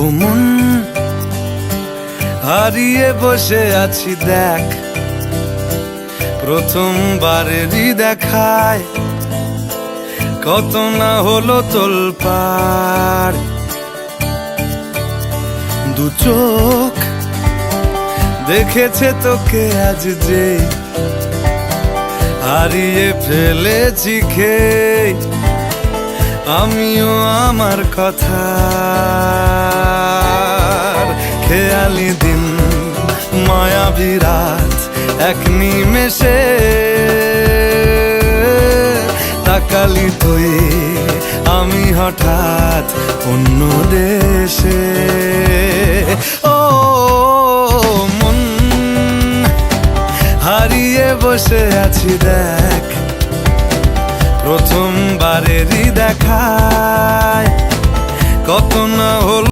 ও মন, হারিয়ে বসে আছি দেখ। প্রথমবারেরই দেখায় কত না হলো তোলপাড় দু চোখ দেখেছে তোকে আজ যে, হারিয়ে ফেলেছি খেয়ে। আমিও আমার কথা। খেয়ালি দিন, মায়াবী রাত, এক নিমেষে। তাকালি তুই, আমি হঠাৎ অন্য দেশে। ও, মন, হারিয়ে বসে আছি দেখ। প্রথমবারেরই দেখায়, কত না হল